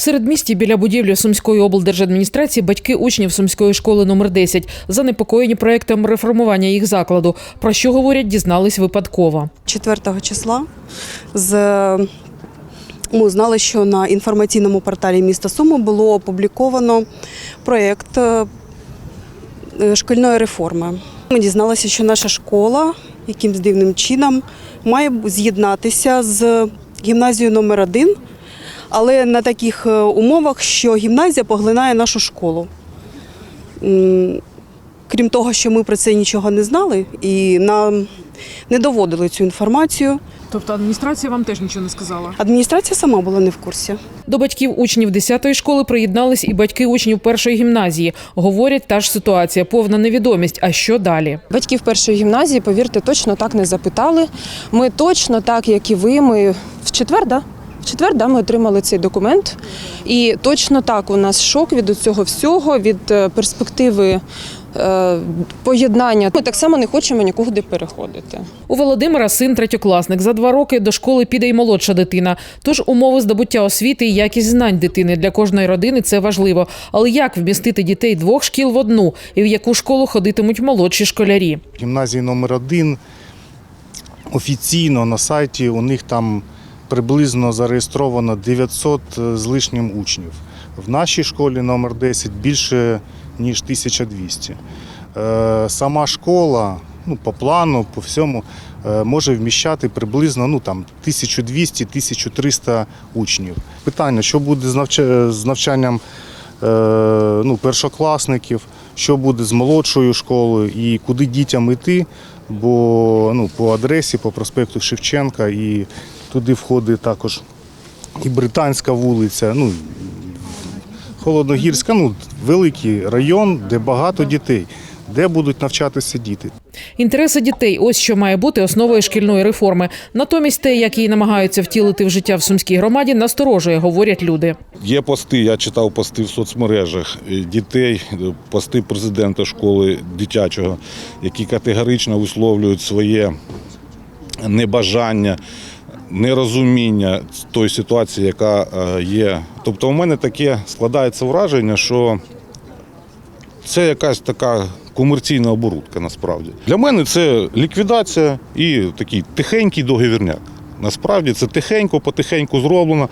В середмісті біля будівлі Сумської облдержадміністрації батьки учнів Сумської школи номер 10 занепокоєні проектом реформування їх закладу. Про що говорять, дізнались випадково. 4 числа з ми узнали, що на інформаційному порталі міста Суми було опубліковано проєкт е, шкільної реформи. Ми дізналися, що наша школа якимсь дивним чином має з'єднатися з гімназією номер 1 але на таких е, умовах, що гімназія поглинає нашу школу. Крім того, що ми про це нічого не знали і нам не доводили цю інформацію. Тобто адміністрація вам теж нічого не сказала. Адміністрація сама була не в курсі. До батьків учнів 10-ї школи приєднались і батьки учнів першої гімназії. Говорять, та ж ситуація, повна невідомість. А що далі? Батьків першої гімназії, повірте, точно так не запитали. Ми точно так, як і ви, ми в четвер, да? В четвер да, ми отримали цей документ. І точно так у нас шок від цього всього, від е, перспективи е, поєднання. Ми так само не хочемо нікуди переходити. У Володимира син третьокласник. За два роки до школи піде й молодша дитина. Тож умови здобуття освіти і якість знань дитини для кожної родини це важливо. Але як вмістити дітей двох шкіл в одну і в яку школу ходитимуть молодші школярі? гімназії номер 1 офіційно на сайті у них там приблизно зареєстровано 900 з лишнім учнів. В нашій школі номер 10 більше ніж 1200. Е, Сама школа ну, по плану, по всьому е, може вміщати приблизно ну, там, 1200-1300 учнів. Питання, що буде з навча- з навчанням е, ну, першокласників, що буде з молодшою школою і куди дітям йти, бо ну, по адресі, по проспекту Шевченка, і туди входить також і Британська вулиця, ну, Холодногірська, ну, великий район, де багато дітей, де будуть навчатися діти. Інтереси дітей ось що має бути основою шкільної реформи. Натомість те, як її намагаються втілити в життя в сумській громаді, насторожує, говорять люди. Є пости, я читав пости в соцмережах е, дітей, е, пости президента школи дитячого, які категорично висловлюють своє небажання, нерозуміння тої ситуації, яка е, є. Тобто, у мене таке складається враження, що це якась така комерційна оборудка насправді. Для мене це ліквідація і такий тихенький договірняк. Насправді це тихенько, потихеньку зроблено.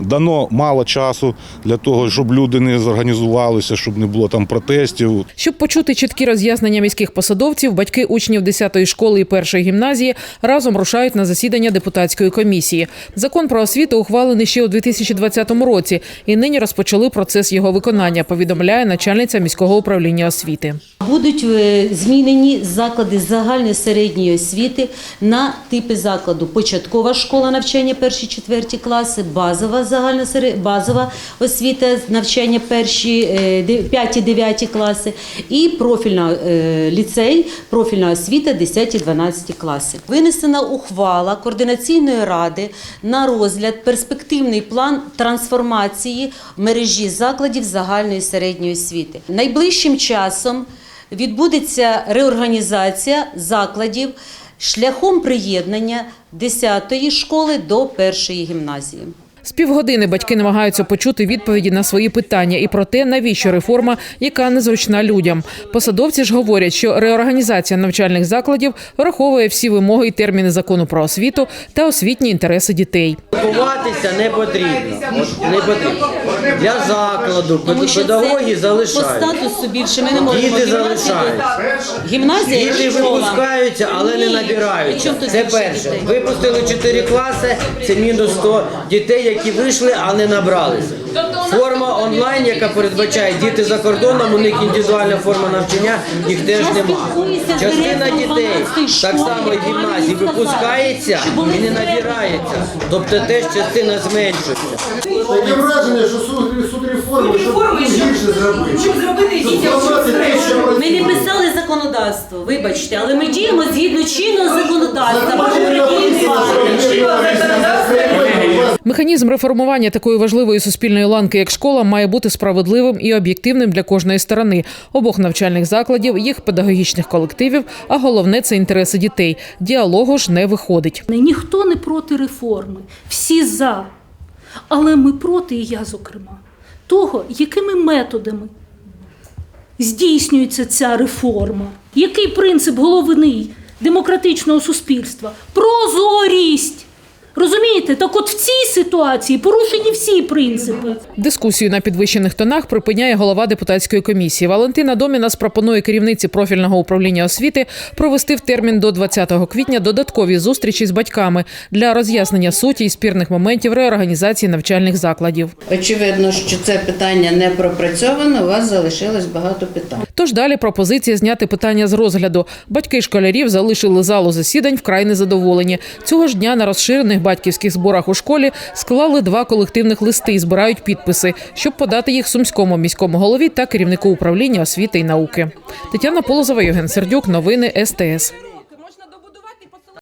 Дано мало часу для того, щоб люди не зорганізувалися, щоб не було там протестів. Щоб почути чіткі роз'яснення міських посадовців, батьки учнів 10-ї школи і першої гімназії разом рушають на засідання депутатської комісії. Закон про освіту ухвалений ще у 2020 році, і нині розпочали процес його виконання. Повідомляє начальниця міського управління освіти. Будуть е, змінені заклади загальної середньої освіти на типи закладу: початкова школа навчання перші четверті класи, базова загальна базова освіта навчання перші е, де- п'яті дев'яті класи, і профільна е, ліцей, профільна освіта 10-12 класи. Винесена ухвала координаційної ради на розгляд перспективний план трансформації мережі закладів загальної середньої освіти. Найближчим часом відбудеться реорганізація закладів шляхом приєднання 10-ї школи до першої гімназії. З півгодини батьки намагаються почути відповіді на свої питання і про те, навіщо реформа, яка незручна людям. Посадовці ж говорять, що реорганізація навчальних закладів враховує всі вимоги і терміни закону про освіту та освітні інтереси дітей. Ховатися не потрібно. От не потрібно. Для закладу педагоги по залишають. статусу більше ми не можемо. Діти Гімназія- залишають. Гімназія Діти школа. випускаються, але не. Причому Це перше. дітей? Випустили 4 класи, це мінус 100 дітей, які вийшли, а не набралися. Форма онлайн, яка передбачає діти за кордоном, у них індивідуальна форма навчання, їх теж немає. Частина дітей так само і гімназії випускається і не набирається. Тобто теж частина зменшується. Таке враження, що суд, реформи, щоб гірше зробити. Ми не писали законодавство, вибачте, але ми діємо згідно чинного законодавства. Механізм реформування такої важливої суспільної ланки, як школа, має бути справедливим і об'єктивним для кожної сторони обох навчальних закладів, їх педагогічних колективів. А головне це інтереси дітей. Діалогу ж не виходить. Ніхто не проти реформи, всі за. Але ми проти, і я, зокрема, того, якими методами здійснюється ця реформа. Який принцип головний демократичного суспільства? Прозорість. Розумієте? Так от в цій ситуації порушені всі принципи. Дискусію на підвищених тонах припиняє голова депутатської комісії. Валентина Домінас пропонує керівниці профільного управління освіти провести в термін до 20 квітня додаткові зустрічі з батьками для роз'яснення суті і спірних моментів реорганізації навчальних закладів. Очевидно, що це питання не пропрацьовано, у вас залишилось багато питань. Тож далі пропозиція зняти питання з розгляду. Батьки школярів залишили залу засідань вкрай незадоволені. Цього ж дня на розширених батьківських зборах у школі склали два колективних листи і збирають підписи, щоб подати їх сумському міському голові та керівнику управління освіти і науки. Тетяна Полозова, Євген Сердюк. Новини СТС.